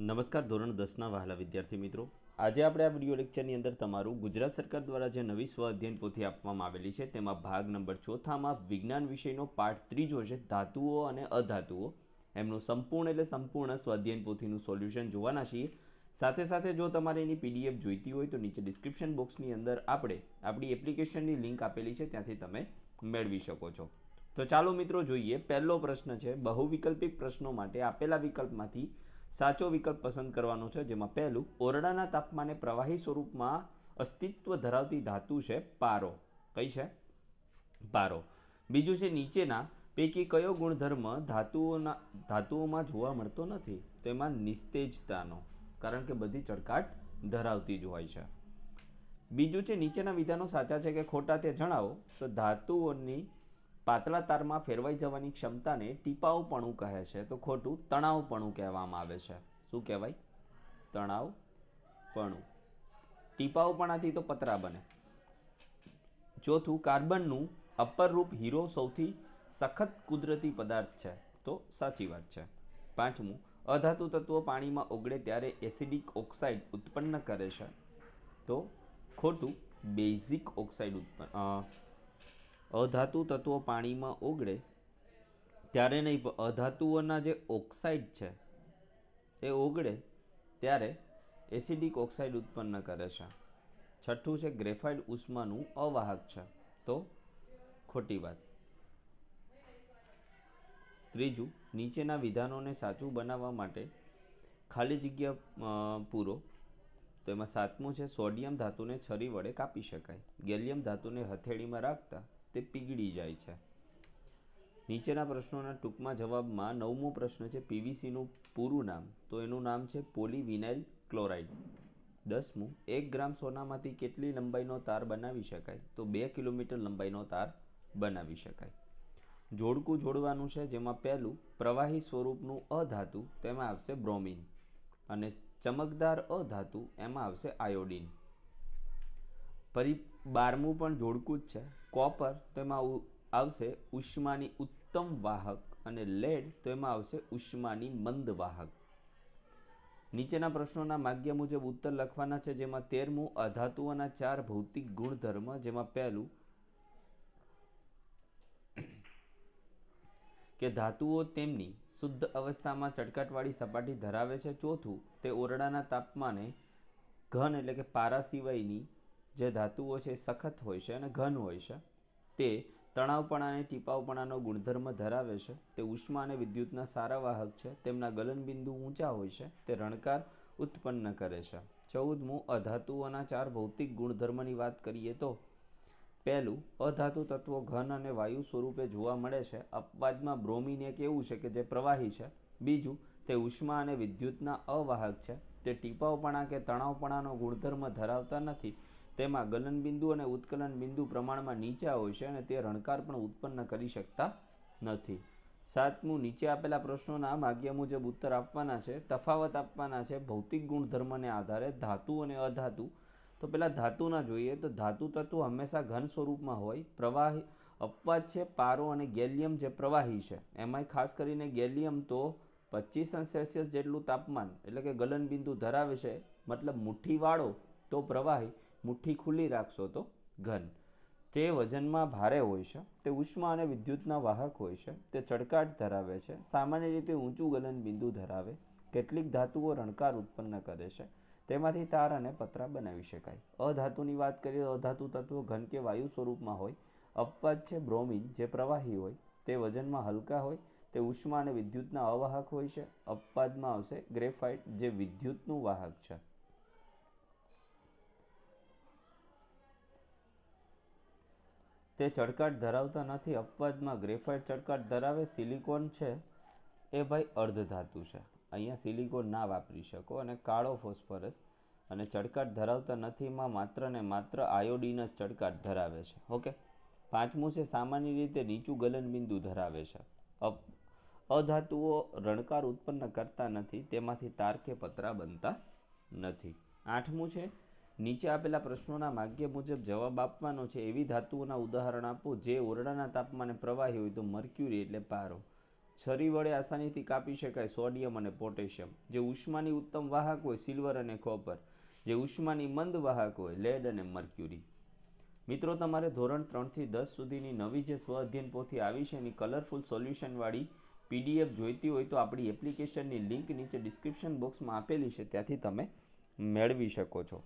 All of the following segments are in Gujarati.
નમસ્કાર, ધોરણ દસના વહાલા વિદ્યાર્થી મિત્રો. આજે આપણે આ વીડિયો લેક્ચરની અંદર તમારું ગુજરાત સરકાર દ્વારા જે નવી સ્વ અધ્યયન પોથી આપવામાં આવેલી છે, તેમાં ભાગ નંબર ચોથામાં વિજ્ઞાન વિષયનો પાઠ ત્રીજો છે, ધાતુઓ અને અધાતુઓ. એમનું સંપૂર્ણ એટલે સંપૂર્ણ સ્વાધ્યાયન પોથીનું સોલ્યુશન જોવાના છીએ. સાથે સાથે જો તમારે એની પીડીએફ જોઈતી હોય તો નીચે ડિસ્ક્રિપ્શન બોક્સની અંદર આપણે આપણી એપ્લિકેશનની લિંક આપેલી છે, ત્યાંથી તમે મેળવી શકો છો. તો ચાલો મિત્રો જોઈએ, પહેલો પ્રશ્ન છે, બહુવિકલ્પિક પ્રશ્નો માટે આપેલા વિકલ્પમાંથી સાચો વિકલ્પ પસંદ કરવાનો છે, જેમાં પહેલું, ઓરડાના તાપમાને પ્રવાહી સ્વરૂપમાં અસ્તિત્વ ધરાવતી ધાતુ છે પારો. કઈ છે? પારો. બીજું છે નીચેના, પૈકી કયો ગુણધર્મ ધાતુઓના, ધાતુઓમાં જોવા મળતો નથી? તેમાં નિસ્તેજતાનો, કારણ કે બધી ચળકાટ ધરાવતી જ હોય છે. બીજું છે નીચેના વિધાનો સાચા છે કે ખોટા તે જણાવો. તો ધાતુઓની પાતળા તારમાં ફેરવાઈ જવાની ક્ષમતાને ટીપાવપણું કહે છે. તો ખોટું તણાવપણું કહેવામાં આવે છે. શું કહેવાય? તણાવપણું ટીપાવપણાથી તો પતરા બને. ચોથું, કાર્બનનું અપરરૂપ હીરો સૌથી સખત કુદરતી પદાર્થ છે. તો સાચી વાત છે. પાંચમું, અધાતુ તત્વો પાણીમાં ઓગળે ત્યારે એસિડિક ઓક્સાઇડ ઉત્પન્ન કરે છે. તો ખોટું, બેઝિક ઓક્સાઇડ ઉત્પન્ન અધાતુ તત્વો પાણીમાં ઓગળે, ત્યારે નહીં અધાતુઓના જે ઓક્સાઇડ છે, એ ઓગળે ત્યારે એસિડિક ઓક્સાઇડ ઉત્પન્ન કરે છે. છઠ્ઠું છે ગ્રેફાઇડ ઉષ્માનું અવાહક છે. તો ખોટી વાત. ત્રીજું, નીચેના વિધાનોને સાચું બનાવવા માટે ખાલી જગ્યા પૂરો. તો એમાં સાતમું છે સોડિયમ ધાતુને છરી વડે કાપી શકાય. ગેલિયમ ધાતુને હથેળીમાં રાખતા તે પીગળી જાય છે. નીચેના પ્રશ્નોના ટૂંકમાં જવાબમાં નવમો પ્રશ્ન છે પીવીસીનું પૂરું નામ. તો એનું નામ છે પોલીવિનાઇલ ક્લોરાઇડ. દસમું, એક ગ્રામ સોનામાંથી કેટલી લંબાઈનો તાર બનાવી શકાય? તો બે કિલોમીટર લંબાઈનો તાર બનાવી શકાય. જોડકું જોડવાનું છે, જેમાં પહેલું, પ્રવાહી સ્વરૂપનું અધાતુ તેમાં આવશે બ્રોમિન. અને ચમકદાર અધાતુ એમાં આવશે આયોડિન. ફરી બારમું પણ જોડકું જ છે. કોપર તો એમાં આવશે ઉષ્માની ઉત્તમ વાહક અને લેડ તો એમાં આવશે ઉષ્માની મંદ વાહક. નીચેના પ્રશ્નોના માગ્ય મુજબ ઉત્તર લખવાના છે, જેમાં તેરમું, અધાતુઓના ચાર ભૌતિક ગુણધર્મ, જેમાં પહેલું કે ધાતુઓ તેમની શુદ્ધ અવસ્થામાં ચટકાટવાળી સપાટી ધરાવે છે. ચોથું, તે ઓરડાના તાપમાને ઘન એટલે કે પારા સિવાયની જે ધાતુઓ છે સખત હોય છે અને ઘન હોય છે, તે તણાવપણા અને ટીપાવપણાનો ગુણધર્મ ધરાવે છે. તે ઉષ્મા અને વિદ્યુતના સારા વાહક છે. તેમના ગલનબિંદુ ઊંચા હોય છે. તે રણકાર ઉત્પન્ન કરે છે. ચૌદમું અધાતુઓના ચાર ભૌતિક ગુણધર્મની વાત કરીએ તો, પહેલું, અધાતુ તત્વો ઘન અને વાયુ સ્વરૂપે જોવા મળે છે. અપવાદમાં બ્રોમિન એક એવું છે કે જે પ્રવાહી છે. બીજું, તે ઉષ્મા અને વિદ્યુતના અવાહક છે. તે ટીપાવપણા કે તણાવપણાનો ગુણધર્મ ધરાવતા નથી. તેમાં ગલનબિંદુ અને ઉત્કલન બિંદુ પ્રમાણમાં નીચા હોય છે અને તે રણકાર પણ ઉત્પન્ન કરી શકતા નથી. સાતમું, નીચે આપેલા પ્રશ્નોના માગ્ય મુજબ ઉત્તર આપવાના છે, તફાવત આપવાના છે, ભૌતિક ગુણધર્મને આધારે ધાતુ અને અધાતુ. તો પહેલાં ધાતુના જોઈએ તો ધાતુ તત્વ હંમેશા ઘન સ્વરૂપમાં હોય, પ્રવાહી અપવાદ છે, પારો અને ગેલિયમ જે પ્રવાહી છે. એમાંય ખાસ કરીને ગેલિયમ તો પચીસ સેલ્સિયસ જેટલું તાપમાન એટલે કે ગલન બિંદુ ધરાવે છે, મતલબ મુઠ્ઠીવાળો તો પ્રવાહી. મુઠ્ઠી ખુલ્લી રાખશો તો ઘન. તે વજનમાં ભારે હોય છે. તે ઉષ્મા અને વિદ્યુતના વાહક હોય છે. તે ચડકાટ ધરાવે છે. સામાન્ય રીતે ઊંચું ગલન બિંદુ ધરાવે. કેટલીક ધાતુઓ રણકાર ઉત્પન્ન કરે છે. તેમાંથી તાર અને પતરા બનાવી શકાય. અધાતુની વાત કરીએ અધાતુ તત્વો ઘન કે વાયુ સ્વરૂપમાં હોય. અપવાદ છે બ્રોમિન, જે પ્રવાહી હોય. તે વજનમાં હલકા હોય. તે ઉષ્મા અને વિદ્યુતના અવાહક હોય છે. અપવાદમાં આવશે ગ્રેફાઇટ, જે વિદ્યુતનું વાહક છે. તે ચડકાટ ધરાવતા નથી. અપવાદમાં ગ્રેફાઇટ ચડકાટ ધરાવે સિલિકોન છે. એ ભાઈ અર્ધધાતુ છે. અહીંયા સિલિકોન ના વાપરી શકો અને કાળો ફોસ્ફરસ અને ચડકાટ ધરાવતા નથીમાં માત્ર ને માત્ર આયોડીન જ ચળકાટ ધરાવે છે. ઓકે? પાંચમું છે, સામાન્ય રીતે નીચું ગલનબિંદુ ધરાવે છે. અધાતુઓ રણકાર ઉત્પન્ન કરતા નથી. તેમાંથી તાર કે પતરા બનતા નથી. આઠમું છે નીચે આપેલા પ્રશ્નોના માગ્ય મુજબ જવાબ આપવાનો છે એવી ધાતુઓના ઉદાહરણ આપો જે ઓરડાના તાપમાને પ્રવાહી હોય તો મર્ક્યુરી એટલે પારો. છરી વડે આસાનીથી કાપી શકાય સોડિયમ અને પોટેશિયમ. જે ઉષ્માની ઉત્તમ વાહક હોય સિલ્વર અને કોપર. જે ઉષ્માની મંદ વાહક હોય લેડ અને મર્ક્યુરી. મિત્રો, તમારે ધોરણ ત્રણથી દસ સુધીની નવી જે સ્વ અધ્યયન પોથી આવી છે એની કલરફુલ સોલ્યુશનવાળી પીડીએફ જોઈતી હોય તો આપણી એપ્લિકેશનની લિંક નીચે ડિસ્ક્રિપ્શન બોક્સમાં આપેલી છે. ત્યાંથી તમે મેળવી શકો છો.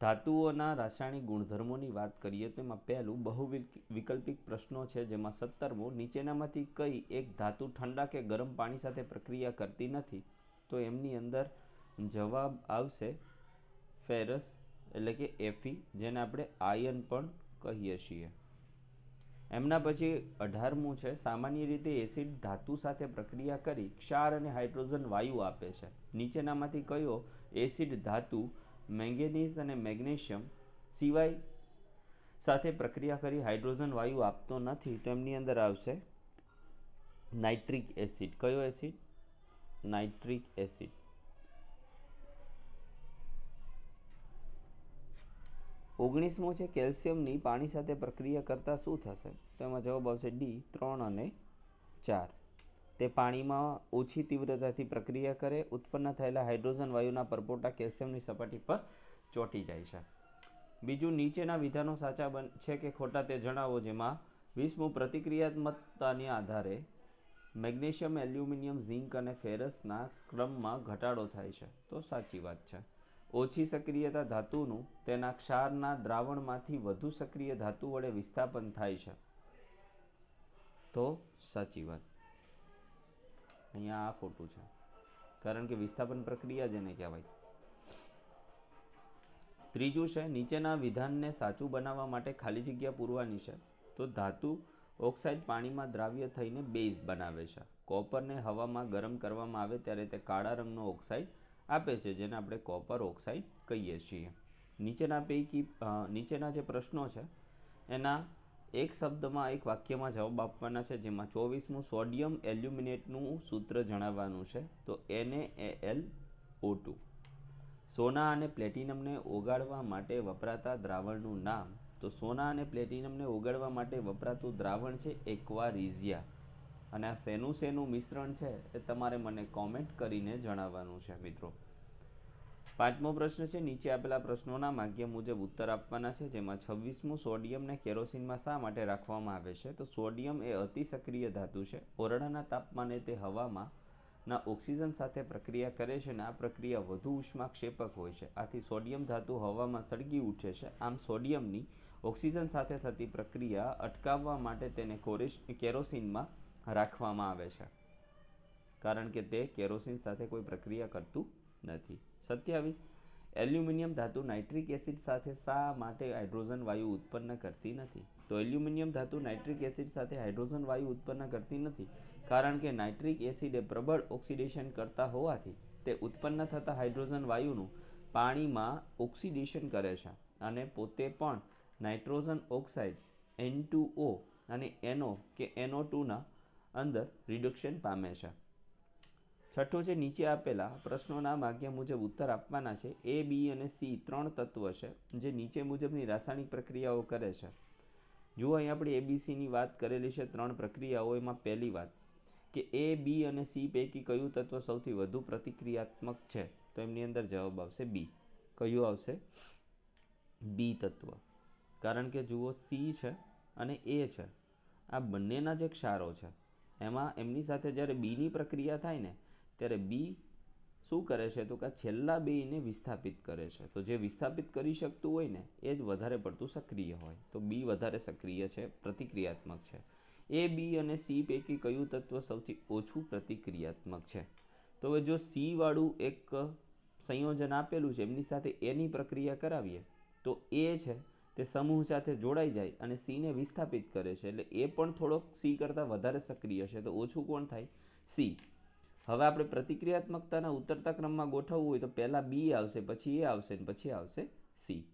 ધાતુઓના રાસાયણિક ગુણધર્મોની વાત કરીએ તો એમાં પહેલું બહુ વિકલ્પિક પ્રશ્નો છે, જેમાં સત્તરમો, નીચેનામાંથી કઈ એક ધાતુ ઠંડા કે ગરમ પાણી સાથે પ્રક્રિયા કરતી નથી, તો એમની અંદર જવાબ આવશે ફેરસ, એટલે કે એફી, જેને આપણે આયન પણ કહીએ છીએ. એમના પછી અઢારમું છે, સામાન્ય રીતે એસિડ ધાતુ સાથે પ્રક્રિયા કરી ક્ષાર અને હાઇડ્રોજન વાયુ આપે છે. નીચેનામાંથી કયો એસિડ ધાતુ મેંગેનીઝ અને મેગ્નેશિયમ સિવાય સાથે પ્રક્રિયા કરી હાઇડ્રોજન વાયુ આપતો નથી તો એમની અંદર આવશે નાઇટ્રિક એસિડ. કયો એસિડ? Nitric acid. ઓગણીસમો છે કેલ્શિયમની પાણી સાથે પ્રક્રિયા કરતાં શું થશે? તો એમાં જવાબ આવશે ડી, ત્રણ અને ચાર. તે પાણીમાં ઓછી તીવ્રતાથી પ્રક્રિયા કરે, ઉત્પન્ન થયેલા હાઇડ્રોજન વાયુના પરપોટા કેલ્શિયમની સપાટી પર ચોંટી જાય છે. બીજું, નીચેના વિધાનો સાચા બન, છે કે ખોટા તે જણાવો જેમાં વીસમું પ્રતિક્રિયાત્મકતાને આધારે મેગ્નેશિયમ, એલ્યુમિનિયમ, ઝિંક અને ફેરસના ક્રમમાં ઘટાડો થાય છે. તો સાચી વાત છે. ઓછી સક્રિયતા ધાતુનું, તેના ક્ષારના દ્રાવણમાંથી વધુ સક્રિય ધાતુ વડે વિસ્થાપન થાય છે. તો સાચી વાત. અહીંયા આ ખોટું છે. કારણ કે વિસ્થાપન પ્રક્રિયા જેને કહેવાય. ત્રીજું છે, નીચેના વિધાનને સાચું બનાવવા માટે ખાલી જગ્યા પૂરવાની છે. તો ધાતુ ઓક્સાઇડ પાણીમાં દ્રાવ્ય થઈને બેઝ બનાવે છે. કોપરને હવામાં ગરમ કરવામાં આવે ત્યારે તે કાળા રંગનો ઓક્સાઇડ આપે છે, જેને આપણે કોપર ઓક્સાઇડ કહીએ છીએ. નીચેના પૈકી નીચેના જે પ્રશ્નો છે, એના એક શબ્દમાં એક વાક્યમાં જવાબ આપવાના છે, જેમાં ચોવીસમું સોડિયમ એલ્યુમિનેટનું સૂત્ર જણાવવાનું છે, તો એને એલ ઓ ટુ સોના અને પ્લેટિનમને ઓગાળવા માટે વપરાતા દ્રાવણનું નામ, તો સોના અને પ્લેટિનમને ઓગાળવા માટે વપરાતું દ્રાવણ છે એક્વારિઝિયા. અને આ શેનું શેનું મિશ્રણ છે, એ તમારે મને કોમેન્ટ કરીને જણાવવાનું છે મિત્રો. પાંચમો પ્રશ્ન છે, નીચે આપેલા પ્રશ્નોના માધ્યમ મુજબ ઉત્તર આપવાના છે, જેમાં છવ્વીસમું સોડિયમને કેરોસીનમાં શા માટે રાખવામાં આવે છે? તો સોડિયમ એ અતિ સક્રિય ધાતુ છે. ઓરડાના તાપમાને તે હવામાં ના ઓક્સિજન સાથે પ્રક્રિયા કરે છે અને આ પ્રક્રિયા વધુ ઉષ્માક્ષેપક હોય છે. આથી સોડિયમ ધાતુ હવામાં સળગી ઉઠે છે. આમ સોડિયમની ઓક્સિજન સાથે થતી પ્રક્રિયા અટકાવવા માટે તેને કેરોસીનમાં રાખવામાં આવે છે. કારણ કે તે કેરોસીન સાથે કોઈ પ્રક્રિયા કરતું નથી. સત્યાવીસ, એલ્યુમિનિયમ ધાતુ નાઇટ્રિક એસિડ સાથે શા માટે હાઇડ્રોજન વાયુ ઉત્પન્ન કરતી નથી? તો એલ્યુમિનિયમ ધાતુ નાઇટ્રિક એસિડ સાથે હાઇડ્રોજન વાયુ ઉત્પન્ન કરતી નથી, કારણ કે નાઇટ્રિક એસિડ એ પ્રબળ ઓક્સિડેશન કરતા હોવાથી તે ઉત્પન્ન થતા હાઇડ્રોજન વાયુનું પાણીમાં ઓક્સિડેશન કરે છે અને પોતે પણ નાઇટ્રોજન ઓક્સાઇડ, એન અને એનો કે એનો ટુના અંદર રિડક્શન પામે છે. છઠ્ઠો છે નીચે આપેલા પ્રશ્નોના માગ્યા મુજબ ઉત્તર આપવાના છે, એ, બી અને સી ત્રણ તત્વ છે, જે નીચે મુજબની રાસાયણિક પ્રક્રિયાઓ કરે છે. જુઓ અહીં આપણે એબીસીની વાત કરેલી છે, ત્રણ પ્રક્રિયાઓ, એમાં પહેલી વાત કે એ, બી અને સી પૈકી કયું તત્વ સૌથી વધુ પ્રતિક્રિયાત્મક છે? તો એમની અંદર જવાબ આવશે બી. કયું આવશે? બી તત્વ. કારણ કે જુઓ, સી છે અને એ છે. આ બંનેના જે ક્ષારો છે. એમાં એમની સાથે જ્યારે બીની પ્રક્રિયા થાય ને ત્યારે બી શું કરે છે તો કે છેલ્લા બેને વિસ્થાપિત કરે છે. તો જે વિસ્થાપિત કરી શકતું હોય ને, એ જ વધારે પડતું સક્રિય હોય. તો બી વધારે સક્રિય છે, પ્રતિક્રિયાત્મક છે. એ બી અને સી પૈકી કયું તત્વ સૌથી ઓછું પ્રતિક્રિયાત્મક છે? તો હવે જો સી વાળું એક સંયોજન આપેલું છે, એમની સાથે એની પ્રક્રિયા કરાવીએ, તો એ છે તે સમૂહ સાથે જોડાઈ જાય અને સીને વિસ્થાપિત કરે છે. એટલે એ પણ થોડોક સી કરતાં વધારે સક્રિય છે. તો ઓછું કોણ થાય? સી હવે આપણે પ્રતિક્રિયાત્મકતાના ઉતરતા ક્રમમાં ગોઠવવું હોય તો પહેલાં બી આવશે, પછી એ આવશે પછી આવશે સી.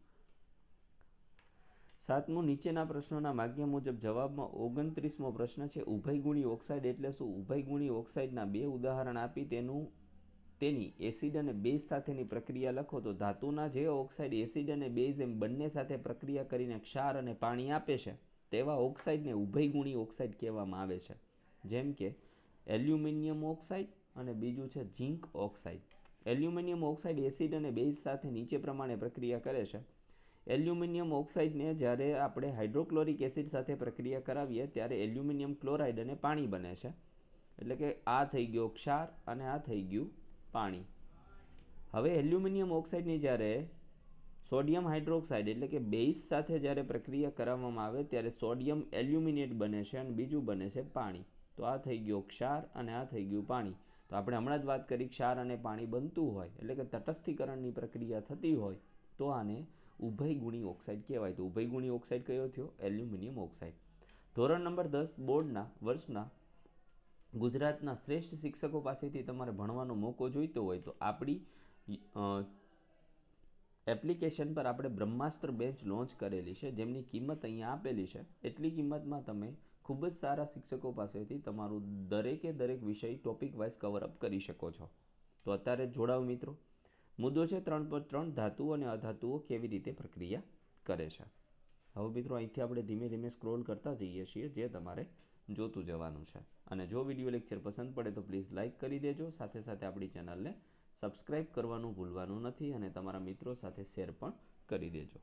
સાતમું, નીચેના પ્રશ્નોના માગ્ય મુજબ જવાબમાં ઓગણત્રીસમો પ્રશ્ન છે. ઉભયગુણી ઓક્સાઇડ એટલે શું? ઉભયગુણી ઓક્સાઇડના બે ઉદાહરણ આપી તેનું, તેની એસિડ અને બેઝ સાથેની પ્રક્રિયા લખો તો ધાતુના જે ઓક્સાઇડ, એસિડ અને બેઝ એમ બંને સાથે પ્રક્રિયા કરીને ક્ષાર અને પાણી આપે છે, તેવા ઓક્સાઇડને ઉભયગુણી ઓક્સાઇડ કહેવામાં આવે છે. જેમ કે એલ્યુમિનિયમ ઓક્સાઇડ અને બીજું છે zinc oxide. Aluminium oxide acid અને બેઝ સાથે નીચે પ્રમાણે પ્રક્રિયા કરે છે. એલ્યુમિનિયમ ઓક્સાઇડને જ્યારે આપણે હાઇડ્રોક્લોરિક એસિડ સાથે પ્રક્રિયા કરાવીએ ત્યારે એલ્યુમિનિયમ ક્લોરાઇડ અને પાણી બને છે. એટલે કે આ થઈ ગયો ક્ષાર અને આ થઈ ગયું પાણી. હવે એલ્યુમિનિયમ ઓક્સાઇડની જ્યારે સોડિયમ હાઇડ્રોક્સાઇડ એટલે કે બેઝ સાથે જ્યારે પ્રક્રિયા કરાવવામાં આવે ત્યારે સોડિયમ એલ્યુમિનેટ બને છે અને બીજું બને છે પાણી. તો આ થઈ ગયો ક્ષાર અને આ થઈ ગયું પાણી. તો આપણે હમણાં જ વાત કરી, ક્ષાર અને પાણી બનતું હોય, એટલે કે તટસ્થીકરણની પ્રક્રિયા થતી હોય, તો આને ઉભયગુણી ઓક્સાઇડ કહેવાય. તો ઉભયગુણી ઓક્સાઇડ કયો થયો? Aluminium oxide. ધોરણ નંબર દસ, બોર્ડના, વર્ષના, ગુજરાતના શ્રેષ્ઠ શિક્ષકો પાસેથી તમારે ભણવાનો મોકો જોઈતો હોય, તો આપણી એપ્લિકેશન પર આપણે બ્રહ્માસ્ત્ર બેચ લોન્ચ કરેલી છે, જેમની કિંમત અહીંયા આપેલી છે. એટલી કિંમતમાં તમે ખૂબ જ સારા શિક્ષકો પાસેથી તમારું દરેકે દરેક વિષય ટોપિક વાઇઝ કવર અપ કરી શકો છો. તો અત્યારે જોડાવ મિત્રો. મુદ્દો છે ત્રણ પર ત્રણ ધાતુઓ અને અધાતુઓ કેવી રીતે પ્રક્રિયા કરે છે. હવે મિત્રો અહીંથી આપણે ધીમે ધીમે સ્ક્રોલ કરતા જઈએ છીએ જે તમારે જોતું જવાનું છે. અને જો વીડિયો લેક્ચર પસંદ પડે તો પ્લીઝ લાઇક કરી દેજો. સાથે સાથે આપણી ચેનલને સબસ્ક્રાઈબ કરવાનું ભૂલવાનું નથી અને તમારા મિત્રો સાથે શેર પણ કરી દેજો.